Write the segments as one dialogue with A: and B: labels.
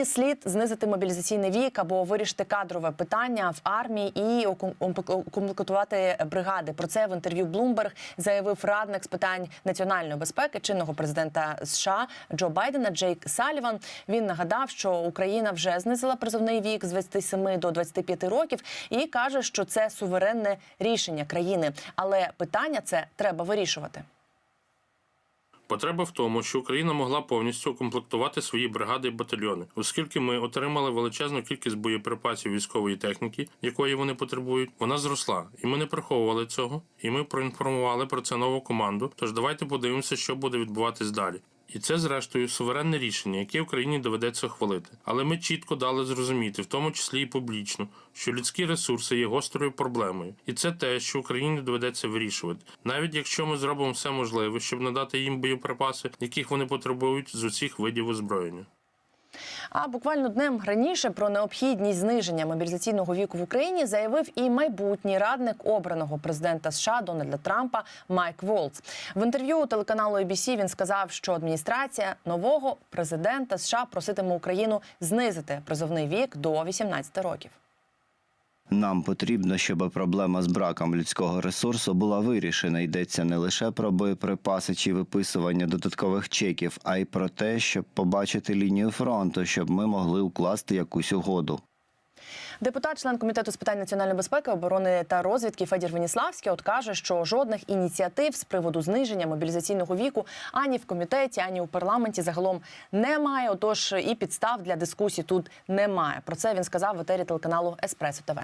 A: Україні слід знизити мобілізаційний вік або вирішити кадрове питання в армії і уком- укомплектувати бригади. Про це в інтерв'ю Bloomberg заявив радник з питань національної безпеки чинного президента США Джо Байдена Джейк Саліван. Він нагадав, що Україна вже знизила призовний вік з 27 до 25 років і каже, що це суверенне рішення країни. Але питання це треба вирішувати.
B: Потреба в тому, що Україна могла повністю укомплектувати свої бригади і батальйони, оскільки ми отримали величезну кількість боєприпасів військової техніки, якої вони потребують, вона зросла, і ми не приховували цього. І ми проінформували про це нову команду. Тож давайте подивимося, що буде відбуватись далі. І це, зрештою, суверенне рішення, яке Україні доведеться ухвалити. Але ми чітко дали зрозуміти, в тому числі і публічно, що людські ресурси є гострою проблемою, і це те, що Україні доведеться вирішувати, навіть якщо ми зробимо все можливе, щоб надати їм боєприпаси, яких вони потребують з усіх видів озброєння.
A: А буквально днем раніше про необхідність зниження мобілізаційного віку в Україні заявив і майбутній радник обраного президента США Дональда Трампа Майк Волц. В інтерв'ю телеканалу ABC він сказав, що адміністрація нового президента США проситиме Україну знизити призовний вік до 18 років.
C: Нам потрібно, щоб проблема з браком людського ресурсу була вирішена. Йдеться не лише про боєприпаси чи виписування додаткових чеків, а й про те, щоб побачити лінію фронту, щоб ми могли укласти якусь угоду.
A: Депутат, член комітету з питань національної безпеки, оборони та розвідки Федір Веніславський от каже, що жодних ініціатив з приводу зниження мобілізаційного віку ані в комітеті, ані у парламенті загалом немає. Отож, і підстав для дискусій тут немає. Про це він сказав в етері телеканалу Еспресо ТВ.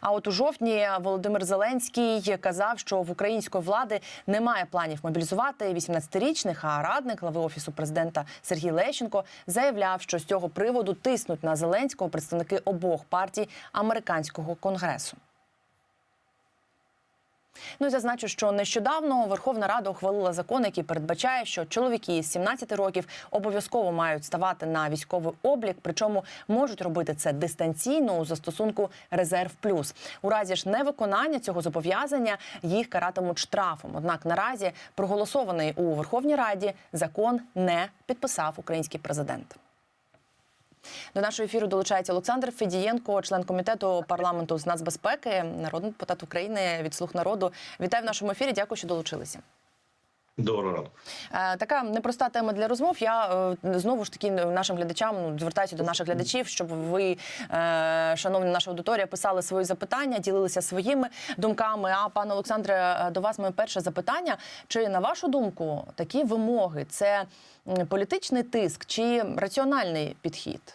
A: А от у жовтні Володимир Зеленський казав, що в української влади немає планів мобілізувати 18-річних, а радник глави офісу президента Сергій Лещенко заявляв, що з цього приводу тиснуть на Зеленського представники обох партій американського конгресу. Ну зазначу, що нещодавно Верховна Рада ухвалила закон, який передбачає, що чоловіки з 17 років обов'язково мають ставати на військовий облік, причому можуть робити це дистанційно у застосунку Резерв Плюс. У разі ж невиконання цього зобов'язання їх каратимуть штрафом. Однак наразі проголосований у Верховній Раді закон не підписав український президент. До нашого ефіру долучається Олександр Федієнко, член комітету парламенту з нацбезпеки, народний депутат України від слуг народу. Вітаю в нашому ефірі. Дякую, що долучилися.
D: Доброго.
A: Е, Така непроста тема для розмов. Я е, знову ж таки нашим глядачам ну, звертаюся до наших глядачів, щоб ви, е, шановні наша аудиторія, писали свої запитання, ділилися своїми думками. А пане Олександре, до вас моє перше запитання: чи на вашу думку такі вимоги це політичний тиск чи раціональний підхід?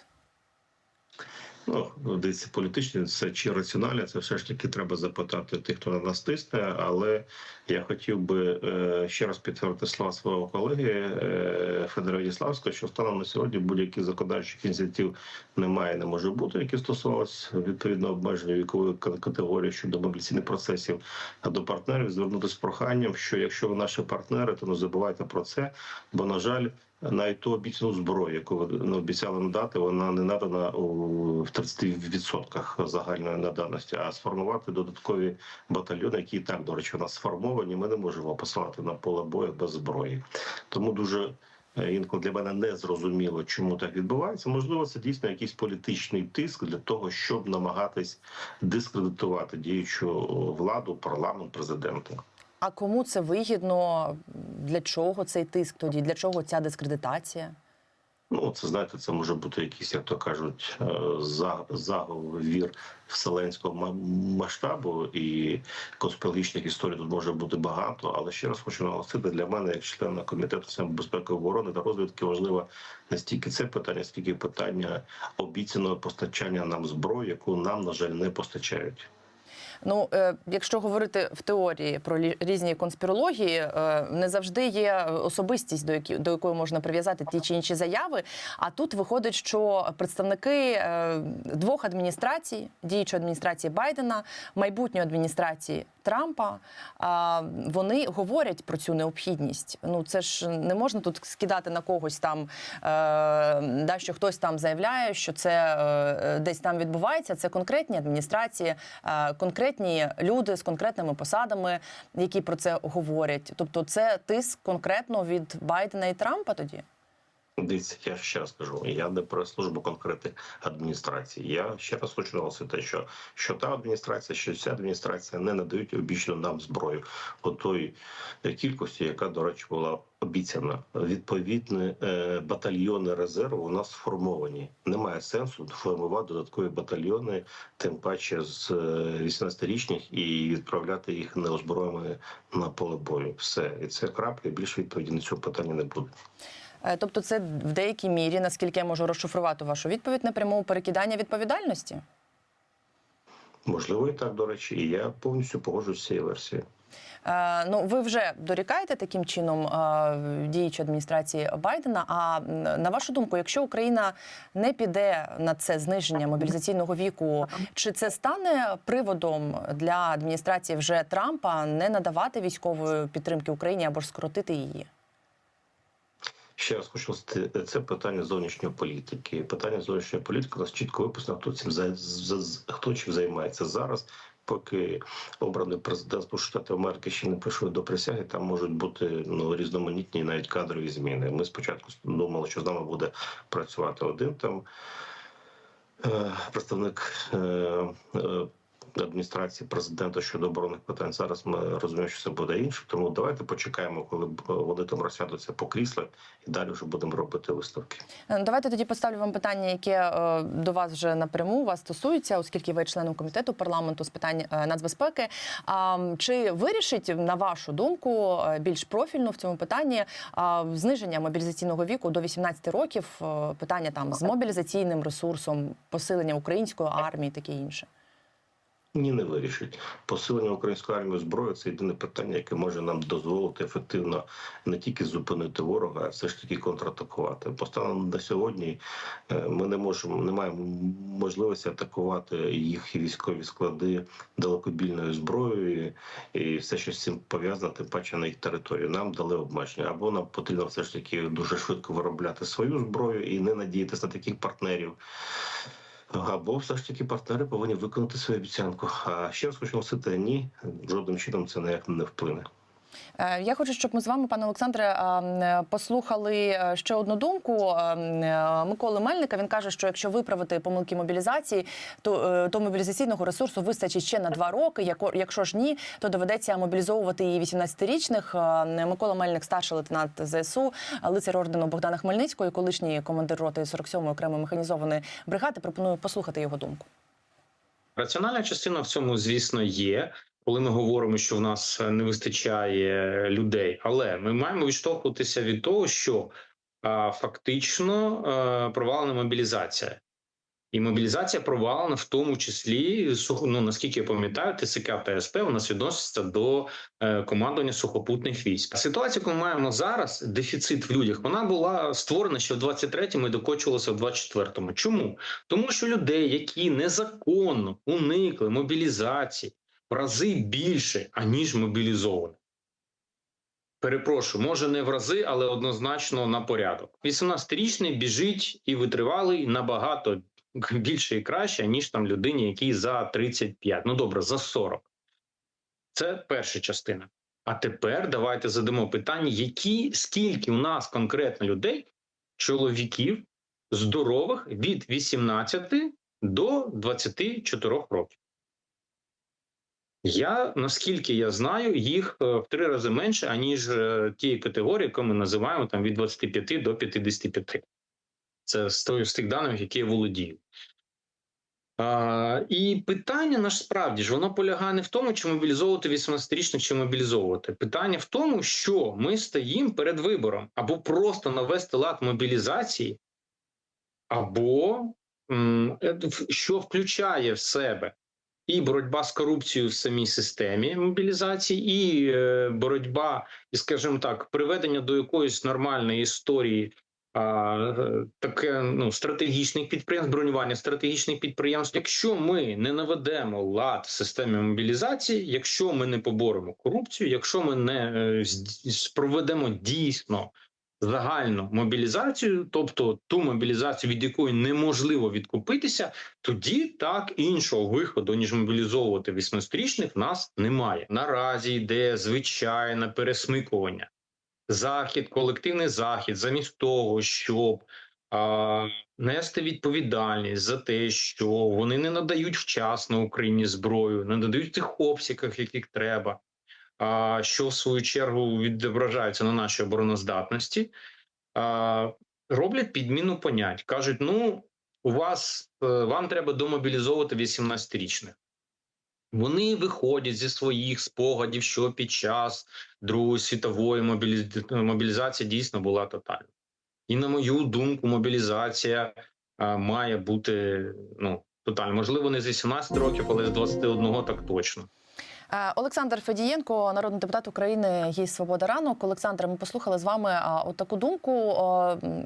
D: Ну, десь політичне це чи раціональне, це все ж таки треба запитати тих, хто на нас тисне. Але я хотів би е, ще раз підтвердити слова свого колеги е, Федора Владиславського, що станом на сьогодні будь-яких законодавчих ініціатив немає, не може бути, які стосувалися відповідно обмеження вікової категорії щодо мобілізаційних процесів. До партнерів звернутися з проханням, що якщо ви наші партнери, то не забувайте про це, бо на жаль. Навіть ту обіцяну зброю, яку не обіцяли надати, вона не надана в 30% загальної наданості, а сформувати додаткові батальйони, які і так, до речі, у нас сформовані. Ми не можемо посилати на поле бою без зброї. Тому дуже е, інколи для мене не зрозуміло, чому так відбувається. Можливо, це дійсно якийсь політичний тиск для того, щоб намагатись дискредитувати діючу владу, парламент, президента.
A: А кому це вигідно? Для чого цей тиск тоді? Для чого ця дискредитація?
D: Ну, це знаєте, це може бути якийсь, як то кажуть, е, за- заговір вселенського ма- масштабу і конспірологічних історій тут може бути багато. Але ще раз хочу наголосити для мене, як члена комітету безпеки оборони та розвідки, важливо не стільки це питання, скільки питання обіцяного постачання нам зброї, яку нам на жаль не постачають.
A: Ну, е, якщо говорити в теорії про лі- різні конспірології, е, не завжди є особистість, до, які, до якої можна прив'язати ті чи інші заяви. А тут виходить, що представники е, двох адміністрацій, діючої адміністрації Байдена, майбутньої адміністрації Трампа, вони говорять про цю необхідність. Ну це ж не можна тут скидати на когось там, да, що хтось там заявляє, що це десь там відбувається. Це конкретні адміністрації, е, конкретні люди з конкретними посадами, які про це говорять. Тобто, це тиск конкретно від Байдена і Трампа тоді.
D: Дивіться, я ще раз кажу, я не про службу конкретних адміністрацій. Я ще раз хочу наголосити, що, що та адміністрація, що ця адміністрація не надають обічну нам зброю у той кількості, яка, до речі, була обіцяна. Відповідні е, батальйони резерву у нас сформовані. Немає сенсу формувати додаткові батальйони, тим паче з е, 18-річних, і відправляти їх неозброєними на поле бою. Все, і це крапка. Більше відповіді на цього питання не буде.
A: Е, Тобто, це в деякій мірі, наскільки я можу розшифрувати вашу відповідь, напряму перекидання відповідальності?
D: Можливо, і так, до речі, і я повністю погоджуюсь з цією версією.
A: Е, Ну, ви вже дорікаєте таким чином е, діючої адміністрації Байдена. А на вашу думку, якщо Україна не піде на це зниження мобілізаційного віку, чи це стане приводом для адміністрації вже Трампа не надавати військової підтримки Україні або ж скоротити її?
D: Ще раз хочу сказати, це питання зовнішньої політики. Питання зовнішньої політики у нас чітко виписано, хто цим хто чим займається зараз. Поки обраний президент Штатів Америки ще не прийшов до присяги, там можуть бути ну різноманітні навіть кадрові зміни. Ми спочатку думали, що з нами буде працювати один там е, представник е, е, адміністрації президента щодо оборонних питань. Зараз ми розуміємо, що це буде інше. Тому давайте почекаємо, коли е, вони там розсядуться по кріслах, і далі вже будемо робити виставки.
A: Е, Давайте тоді поставлю вам питання, яке е, до вас вже напряму вас стосується, оскільки ви членом комітету парламенту з питань нацбезпеки. Чи вирішить на вашу думку більш профільно в цьому питанні зниження мобілізаційного віку до 18 років? Питання там з мобілізаційним ресурсом, посилення української армії, таке інше?
D: Ні, не вирішить. Посилення української армії зброї це єдине питання, яке може нам дозволити ефективно не тільки зупинити ворога, а все ж таки контратакувати. Бо станом на сьогодні е, ми не можемо, не маємо можливості атакувати їх військові склади далекобільною зброєю і все, що з цим пов'язано, тим паче на їх території. Нам дали обмеження. Або нам потрібно все ж таки дуже швидко виробляти свою зброю і не надіятися на таких партнерів. Або все ж таки партнери повинні виконати свою обіцянку. А ще раз хочу наголосити, ні, жодним чином це ніяк не вплине.
A: Е, Я хочу, щоб ми з вами, пане Олександре, е, послухали е, ще одну думку Миколи Мельника. Він каже, що якщо виправити помилки мобілізації, то, то мобілізаційного ресурсу вистачить ще на два роки. Якщо ж ні, то доведеться мобілізовувати і 18-річних. Е, Микола Мельник, старший лейтенант ЗСУ, лицар ордену Богдана Хмельницького, колишній командир роти 47-ї окремої механізованої бригади. Пропоную послухати його думку.
E: Раціональна частина в цьому, звісно, є. Коли ми говоримо, що в нас не вистачає людей, але ми маємо відштовхуватися від того, що фактично а, провалена мобілізація, і мобілізація провалена в тому числі ну, наскільки я пам'ятаю, ТСК та СП у нас відноситься до е, командування сухопутних військ. Ситуація, яку ми маємо зараз, дефіцит в людях, вона була створена ще в 23-му і докочувалася в 24-му. Чому? Тому що людей, які незаконно уникли мобілізації, в рази більше, аніж мобілізовані. Перепрошую, може не в рази, але однозначно на порядок. 18-річний біжить і витривалий набагато більше і краще, ніж там людині, якій за 35. Ну добре, за 40. Це перша частина. А тепер давайте задамо питання, які скільки у нас конкретно людей, чоловіків, здорових від 18 до 24 років. Я наскільки я знаю, їх е, в три рази менше, аніж е, ті категорії, які ми називаємо там від 25 до 55. Це з тої з тих даних, які я володію. А, і питання насправді ж воно полягає не в тому, чи мобілізовувати 18-річних, чи мобілізовувати. Питання в тому, що ми стоїмо перед вибором або просто навести лад мобілізації, або м, е, що включає в себе і боротьба з корупцією в самій системі мобілізації, і е, боротьба, і, скажімо так, приведення до якоїсь нормальної історії. Е, таке ну стратегічних підприємств, бронювання стратегічних підприємств. Якщо ми не наведемо лад в системі мобілізації, якщо ми не поборемо корупцію, якщо ми не е, проведемо дійсно загальну мобілізацію, тобто ту мобілізацію, від якої неможливо відкупитися, тоді так іншого виходу ніж мобілізовувати 18-річних в нас немає. Наразі йде звичайне пересмикування. захід, колективний захід, замість того, щоб а, нести відповідальність за те, що вони не надають вчасно Україні зброю, не надають тих обсягах, яких треба, що в свою чергу відображається на нашій обороноздатності, роблять підміну понять. кажуть: ну, у вас е, вам треба домобілізовувати 18-річних. Вони виходять зі своїх спогадів, що під час Другої світової мобілі- мобілізація дійсно була тотальна. І на мою думку, мобілізація а, має бути ну тотальна. Можливо, не з 18 років, але з 21 так точно.
A: Е, Олександр Федієнко, народний депутат України, гість Свобода ранок. Олександре, ми послухали з вами от таку думку.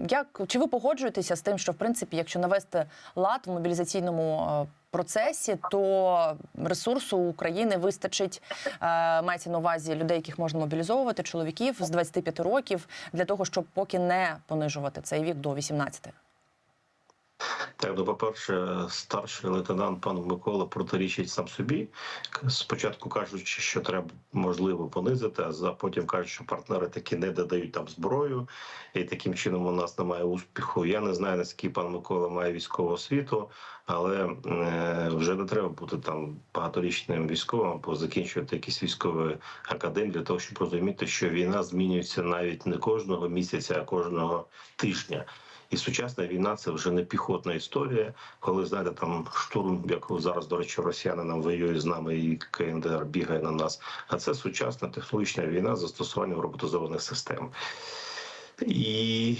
A: Як чи ви погоджуєтеся з тим, що в принципі, якщо навести лад в мобілізаційному е, процесі, то ресурсу України вистачить е, мається на увазі людей, яких можна мобілізовувати, чоловіків з 25 років, для того, щоб поки не понижувати цей вік до 18?
D: Так, ну, по-перше, старший лейтенант пан Микола протирічить сам собі. Спочатку кажучи, що треба можливо понизити, а потім кажуть, що партнери таки не додають там зброю, і таким чином у нас немає успіху. Я не знаю, наскільки пан Микола має військову освіту, але е, вже не треба бути там багаторічним військовим або закінчувати якісь військові академії для того, щоб розуміти, що війна змінюється навіть не кожного місяця, а кожного тижня. І сучасна війна це вже не піхотна історія, коли знаєте, там штурм, яку зараз, до речі, росіяни нам воюють з нами, і КНДР бігає на нас. А це сучасна технологічна війна з застосуванням роботизованих систем. І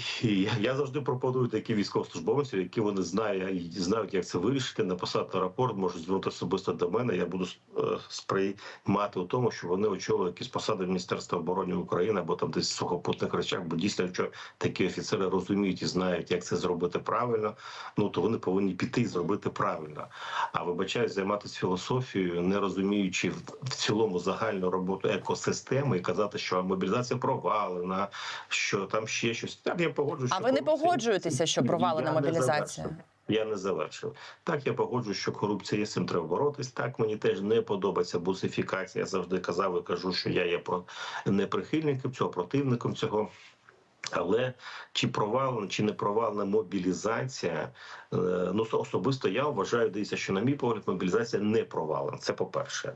D: я завжди пропоную такі військовослужбовців, які вони знають, знають, як це вирішити, написати рапорт, можуть звернути особисто до мене. Я буду е, сприймати у тому, що вони очолили якісь посади Міністерства оборони України або там десь в сухопутних речах, бо дійсно, якщо такі офіцери розуміють і знають, як це зробити правильно, ну то вони повинні піти і зробити правильно. А вибачаюсь, займатися філософією, не розуміючи в цілому загальну роботу екосистеми і казати, що мобілізація провалена, що там ще щось. Так я погоджуюсь.
A: А ви не погоджуєтеся, що провалена мобілізація?
D: Я не завершив. Так, я погоджуюсь, що корупція є з цим треба боротись. Так мені теж не подобається бусифікація. Я завжди казав і кажу, що я є про не прихильником цього, противником цього. Але чи провалена, чи не провалена мобілізація? е, Ну особисто я вважаю, дивіться, що на мій погляд, мобілізація не провалена. Це по перше,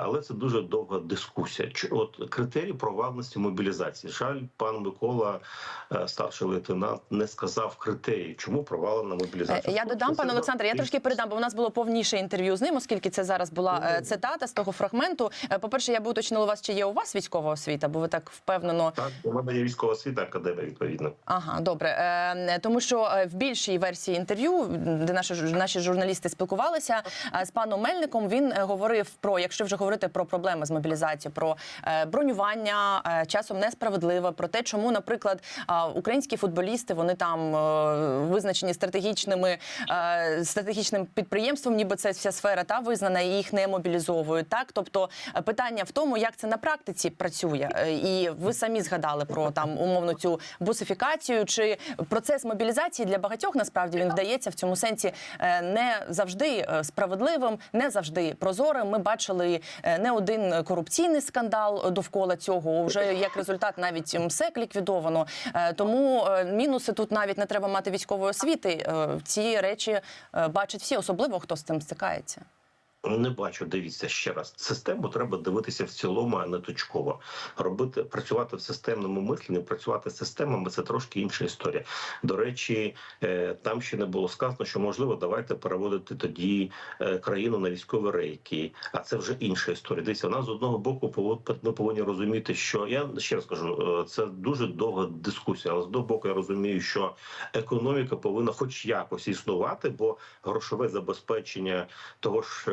D: але це дуже довга дискусія. От критерій провальності мобілізації. Жаль, пан Микола, е, старший лейтенант, не сказав критерії, чому провалена
A: Е,
D: мобілізація.
A: Я додам, пане Олександре, я трошки передам, бо у нас було повніше інтерв'ю з ним, оскільки це зараз була е, цитата з того фрагменту. Е, По-перше, я би уточнила вас, чи є у вас військова освіта, бо ви так впевнено.
D: Так, у мене є військова освіта, академія відповідно.
A: Ага, добре. Е, Тому що е, в більшій версії інтерв'ю, де наші наші журналісти спілкувалися е, з паном Мельником, він е, говорив про, якщо вже говорити про проблеми з мобілізацією, про бронювання часом несправедливе, про те, чому, наприклад, українські футболісти вони там визначені стратегічними стратегічним підприємством, ніби це вся сфера та визнана, і їх не мобілізовують. Так, тобто питання в тому, як це на практиці працює, і ви самі згадали про там умовно цю бусифікацію. Чи процес мобілізації для багатьох насправді він вдається в цьому сенсі е, не завжди е, справедливим, не завжди прозорим. Ми бачили е, не один корупційний скандал довкола цього. Вже як результат навіть МСЕК ліквідовано. Тому мінуси тут навіть не треба мати військової освіти. Ці речі бачать всі, особливо хто з цим стикається.
D: Не бачу, дивіться ще раз. Систему треба дивитися в цілому, а не точково. Робити, працювати в системному мисленні, працювати з системами це трошки інша історія. До речі, е, там ще не було сказано, що можливо давайте переводити тоді е, країну на військові рейки. А це вже інша історія. Дивіться, нас з одного боку ми повинні розуміти, що я ще раз кажу, е, це дуже довга дискусія. Але з одного боку я розумію, що економіка повинна хоч якось існувати, бо грошове забезпечення того ж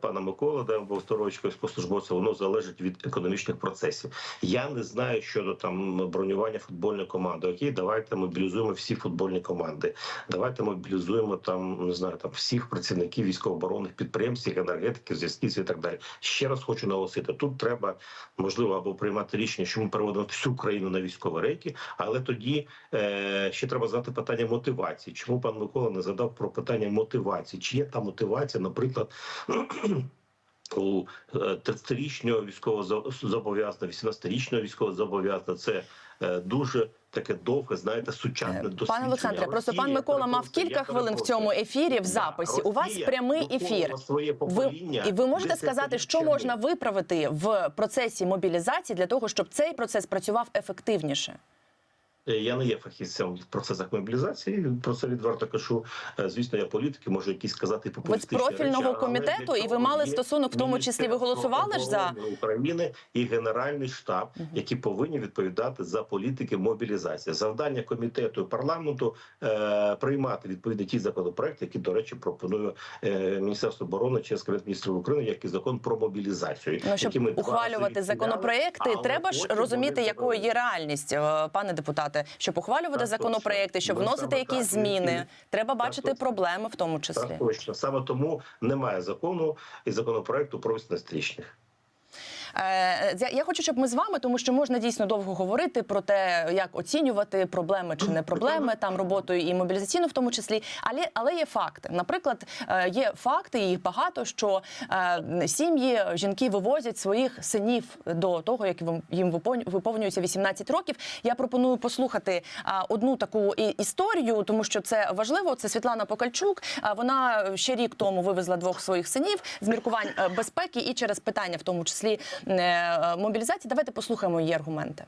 D: пана Миколи, де був сторочка військовослужбовця, воно залежить від економічних процесів. Я не знаю щодо там бронювання футбольної команди. Окей, давайте мобілізуємо всі футбольні команди. Давайте мобілізуємо там, не знаю, там всіх працівників військово-оборонних підприємств, енергетики, зв'язків і так далі. Ще раз хочу наголосити: тут треба можливо або приймати рішення, що ми переводимо всю країну на військові рейки, але тоді е, ще треба задати питання мотивації. Чому пан Микола не задав про питання мотивації? Чи є та мотивація, наприклад? У е, 30-річного військового зобов'язаного, 18-річного військового зобов'язаного. Це е, дуже таке довге, знаєте, сучасне.
A: Е, Пане Олександре, просто
D: Росія,
A: пан Микола мав кілька хвилин в цьому ефірі в
D: Да,
A: записі. У вас
D: Росія
A: прямий ефір.
D: Своє
A: Ви і ви можете сказати, що можна виправити в процесі мобілізації для того, щоб цей процес працював ефективніше?
D: Е, Я не є фахівцем в процесах мобілізації. Про це відверто кажу. Е, Звісно, я політики можу якісь сказати
A: Ви з профільного
D: речі,
A: комітету, і ви мали стосунок, в тому числі ви голосували ж за
D: України і Генеральний штаб, які повинні відповідати за політики мобілізації. Завдання комітету і парламенту е, приймати відповідні ті законопроекти, які, до речі, пропонує е, Міністерство оборони через Кабінет міністрів України, як і закон про мобілізацію.
A: Ну, щоб ухвалювати законопроекти, треба ж розуміти, якою є реальність, е, пане депутате. Щоб ухвалювати
D: Так,
A: законопроекти, щоб.
D: Ви
A: вносити якісь
D: так,
A: зміни, треба
D: Так,
A: бачити
D: точно.
A: проблеми в тому числі.
D: Так, точно. Саме тому немає закону і законопроекту про 18-річних.
A: Е, я- хочу, щоб ми з вами, тому що можна дійсно довго говорити про те, як оцінювати проблеми чи не проблеми там роботою і мобілізаційно, в тому числі. Але але є факти. Наприклад, е, є факти, і їх багато, що е, сім'ї жінки вивозять своїх синів до того, як їм- виповнюється 18 років. Я пропоную послухати одну таку історію, тому що це важливо. Це Світлана Покальчук. Вона ще рік тому вивезла двох своїх синів з міркувань безпеки і через питання, в тому числі мобілізації. Давайте послухаємо її аргументи.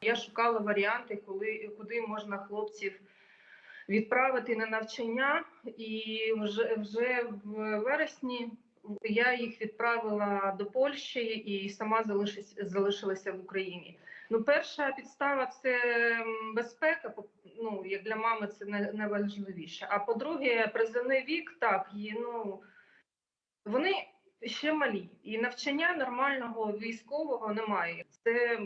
F: Я шукала варіанти, коли куди можна хлопців відправити на навчання, і вже вже в вересні я їх відправила до Польщі і сама залишилась, залишилася в Україні. Ну, перша підстава це безпека. Ну як для мами це найважливіше. А по-друге, призовний вік так є. Ну вони ще малі, і навчання нормального військового немає. Це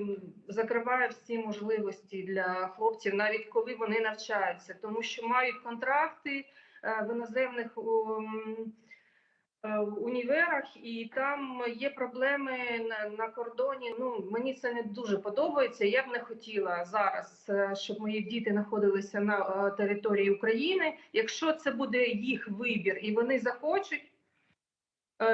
F: закриває всі можливості для хлопців, навіть коли вони навчаються, тому що мають контракти е, в іноземних е, універах, і там є проблеми на, на кордоні. Ну мені це не дуже подобається. Я б не хотіла зараз, е, щоб мої діти знаходилися на території України. Якщо це буде їх вибір, і вони захочуть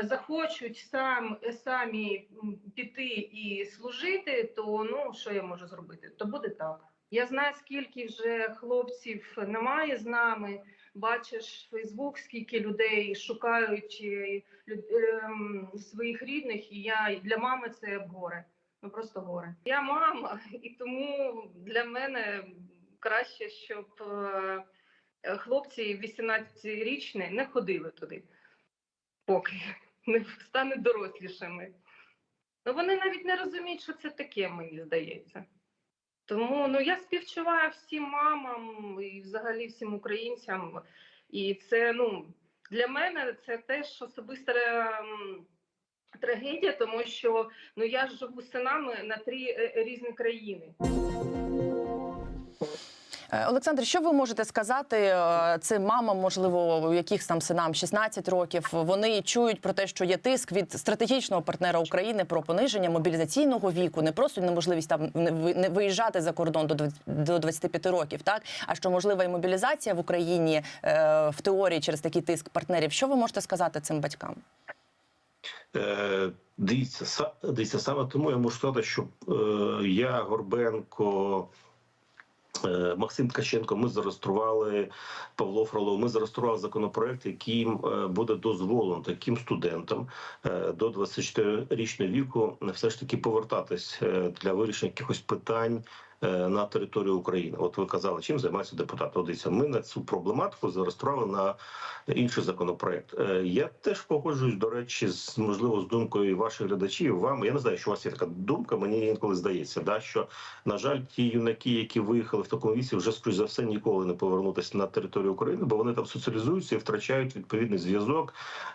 F: захочуть сам, самі піти і служити, то ну що я можу зробити? То буде так. Я знаю, скільки вже хлопців немає з нами. Бачиш Фейсбук, скільки людей шукають е, ем, своїх рідних, і я для мами це горе. Ну просто горе. Я мама, і тому для мене краще, щоб е, е, хлопці 18-річні не ходили туди поки не стануть дорослішими. Ну вони навіть не розуміють, що це таке, мені здається. Тому ну я співчуваю всім мамам і взагалі всім українцям. І це ну для мене це теж особиста ем, трагедія, тому що ну я живу синами на три е, різні країни.
A: Е, Олександр, що ви можете сказати е, цим мамам, можливо, у яких там синам 16 років? Вони чують про те, що є тиск від стратегічного партнера України про пониження мобілізаційного віку, не просто неможливість там не виїжджати за кордон до 25 років, так а що можлива і мобілізація в Україні е, в теорії через такий тиск партнерів. Що ви можете сказати цим батькам?
D: Е, дивіться, дивіться, саме тому я можу сказати, що е, я, Горбенко, Максим Ткаченко, ми зареєстрували Павло Фролов, ми зареєстрували законопроект, яким е, буде дозволено таким студентам е, до 24-річного віку все ж таки повертатись е, для вирішення якихось питань. Е, На територію України, от ви казали, чим займаються депутати. Дивіться, ми на цю проблематику зареєстрували на інший законопроект. Е, Я теж погоджуюсь, до речі, з можливо з думкою ваших глядачів. Вам я не знаю, що у вас є така думка. Мені інколи здається, да що на жаль, ті юнаки, які виїхали в такому віці, вже скоріш за все ніколи не повернутися на територію України, бо вони там соціалізуються і втрачають відповідний зв'язок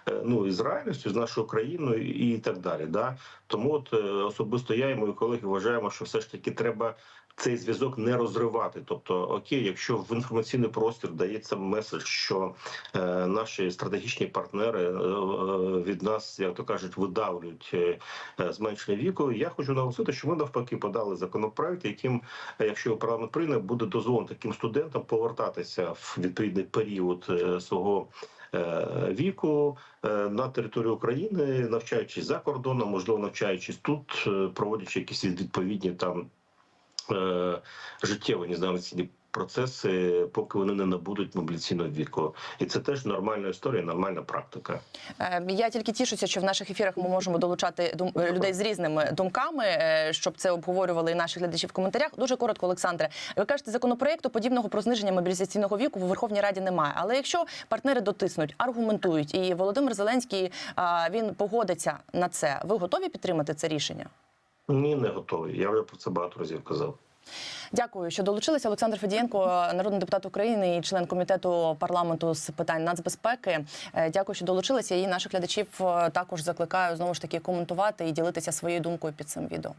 D: е, ну із реальністю, з нашою країною і так далі. Да? Тому от е, особисто я і мої колеги вважаємо, що все ж таки треба. Цей зв'язок не розривати, тобто окей, якщо в інформаційний простір дається меседж, що е, наші стратегічні партнери е, е, від нас, як то кажуть, видавлюють е, е, зменшення віку. Я хочу наголосити, що ми навпаки подали законопроект, яким, якщо парламент прийме, буде дозволено таким студентам повертатися в відповідний період е, свого віку е, на території України, навчаючись за кордоном, можливо, навчаючись тут, е, проводячи якісь відповідні там е, життєві незнаності процеси, поки вони не набудуть мобіляційного віку, і це теж нормальна історія, нормальна практика.
A: Е, Я тільки тішуся, що в наших ефірах ми можемо долучати дум... людей з різними думками, е, щоб це обговорювали і наші глядачі в коментарях. Дуже коротко, Олександре. Ви кажете, законопроекту подібного про зниження мобілізаційного віку в Верховній Раді немає. Але якщо партнери дотиснуть, аргументують, і Володимир Зеленський він погодиться на це, ви готові підтримати це рішення?
D: Ні, не готовий. Я вже про це багато разів казав.
A: Дякую, що долучилися. Олександр Федієнко, народний депутат України і член комітету парламенту з питань нацбезпеки. Е, Дякую, що долучилися. І наших глядачів е, також закликаю знову ж таки коментувати і ділитися своєю думкою під цим відео.